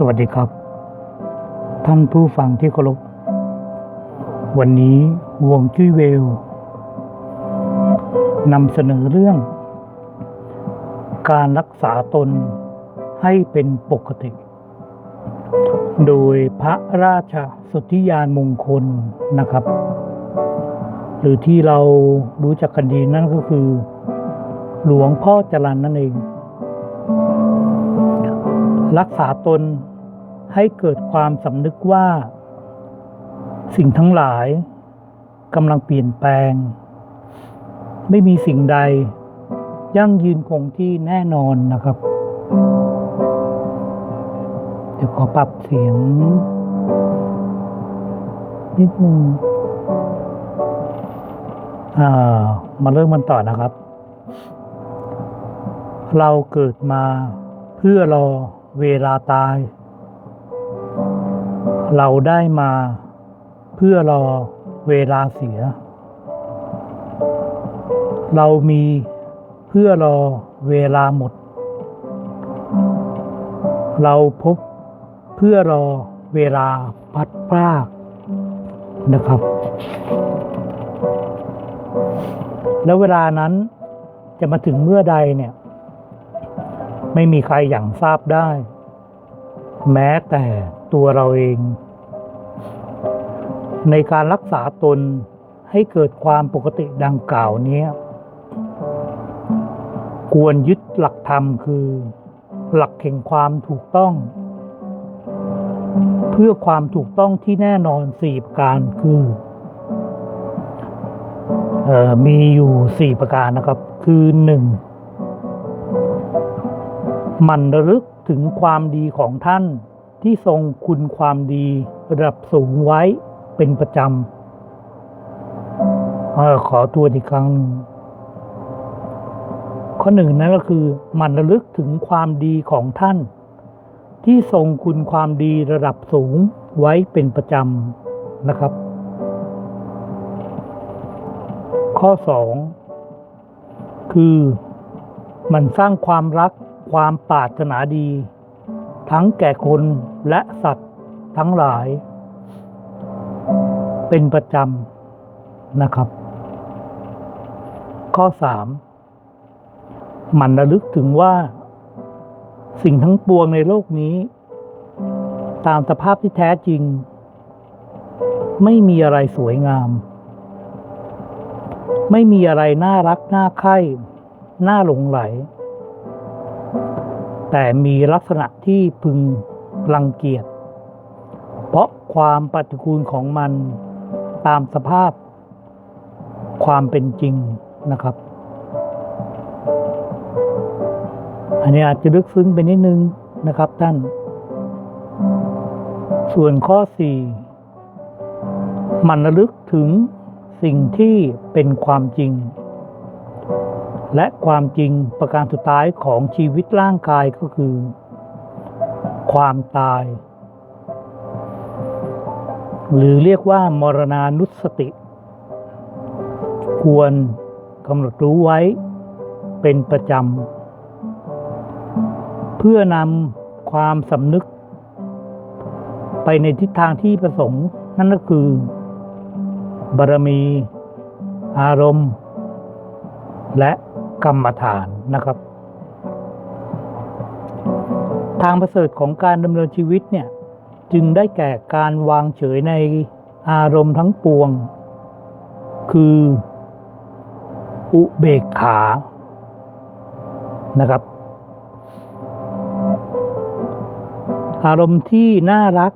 สวัสดีครับ ท่านผู้ฟังที่เคารพ วันนี้วงจุ้ยเวลนำเสนอเรื่อง การรักษาตนให้เป็นปกติ โดยพระราชสุทธิยานมงคลนะครับ หรือที่เรารู้จักกันดีนั่นก็คือ หลวงพ่อจรันนั่นเองรักษาตน ให้เกิดความสำนึกว่า สิ่งทั้งหลายกำลังเปลี่ยนแปลง ไม่มีสิ่งใด ยั่งยืนคงที่แน่นอนนะครับ เดี๋ยวขอปรับเสียง นิดนึงอ่ามาเริ่มมันต่อนะครับ เราเกิดมาเพื่อรอเวลาตาย เราได้มาเพื่อรอเวลาเสีย เรามีเพื่อรอเวลาหมด เราพบเพื่อรอเวลาพัดพรากนะครับ แล้วเวลานั้นจะมาถึงเมื่อใดเนี่ย ไม่มีใครอย่างทราบได้ แม้แต่ตัวเราเอง ในการรักษาตนให้เกิดความปกติดังกล่าวนี้ควรยึดหลักธรรมคือ หลักแห่งความถูกต้อง เพื่อความถูกต้องที่แน่นอนสี่ประการคือออมีอยู่สี่ประการนะครับ คือหนึ่งมันระลึก ถึงความดีของท่านที่ทรงคุณความดีระดับสูงไว้เป็นประจำอขอตัวอีกครั้ง ข้อหนึ่งนั่นก็คือหมันระลึกถึงความดีของท่าน ที่ทรงคุณความดีระดับสูงไว้เป็นประจำนะครับ ข้อสองคือมันสร้างความรัก ความปรารถนาดี ทั้งแก่คนและสัตว์ทั้งหลาย เป็นประจำนะครับ ข้อสามมันระลึกถึงว่า สิ่งทั้งปวงในโลกนี้ ตามสภาพที่แท้จริง ไม่มีอะไรสวยงาม ไม่มีอะไรน่ารักน่าใคร่น่าหลงไหล แต่มีลักษณะที่พึงรังเกียจ เพราะความปฏิกูลของมันตามสภาพความเป็นจริงนะครับ อันนี้อาจจะลึกซึ้งไปนิดนึงนะครับท่าน ส่วนข้อ 4 มันระลึกถึงสิ่งที่เป็นความจริง และความจริงประการสุดท้ายของชีวิตร่างกายก็คือ ความตาย หรือเรียกว่ามรณานุสติ ควรกำหนดรู้ไว้เป็นประจำ เพื่อนำความสำนึก ไปในทิศทางที่ประสงค์ นั่นก็คือบารมี อารมณ์ และ กรรมฐานนะครับ ทางประเสริฐของการดำเนินชีวิตเนี่ยจึงได้แก่การวางเฉยในอารมณ์ทั้งปวง คืออุเบกขานะครับ อารมณ์ที่น่ารัก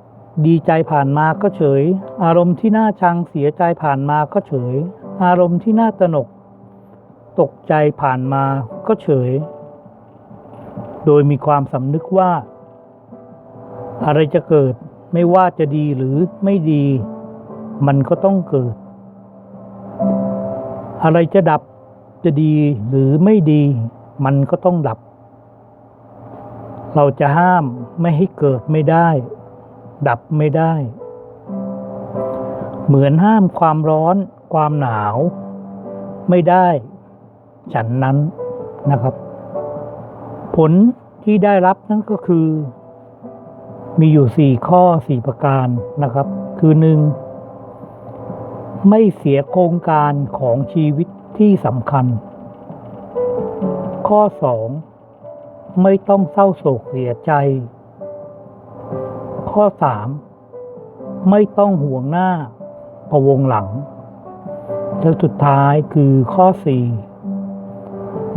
ดีใจผ่านมาก็เฉย อารมณ์ที่น่าชังเสียใจผ่านมาก็เฉย อารมณ์ที่น่าตนก ตกใจผ่านมาก็เฉย โดยมีความสำนึกว่า อะไรจะเกิดไม่ว่าจะดีหรือไม่ดี มันก็ต้องเกิด อะไรจะดับจะดีหรือไม่ดี มันก็ต้องดับ เราจะห้ามไม่ให้เกิดไม่ได้ ดับไม่ได้ เหมือนห้ามความร้อน ความหนาว ไม่ได้ ฉันนั้นนะครับ ผลที่ได้รับนั่นก็คือ มีอยู่สี่ข้อสี่ประการนะครับ คือหนึ่งไม่เสียโครงการของชีวิตที่สำคัญ ข้อสองไม่ต้องเศร้าโศกเสียใจ ข้อสามไม่ต้องห่วงหน้าพะวงหลัง และสุดท้ายคือข้อสี่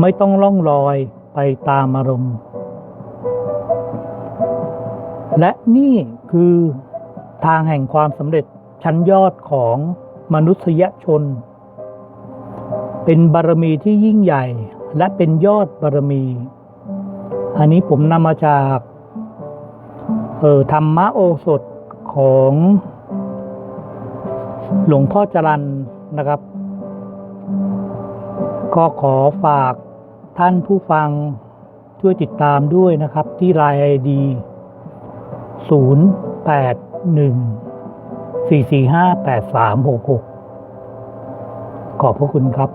ไม่ต้องล่องลอยไปตามอารมณ์ และนี่คือทางแห่งความสำเร็จชั้นยอดของมนุษยชน เป็นบารมีที่ยิ่งใหญ่และเป็นยอดบารมี อันนี้ผมนำมาจากเออธรรมโอสถของหลวงพ่อจรันนะครับ ก็ขอฝาก ท่านผู้ฟังช่วยติดตามด้วยนะครับ ที่ไลน์ไอดี 0 8 1 4 4 5 8 3 6 6 ขอบพระคุณครับ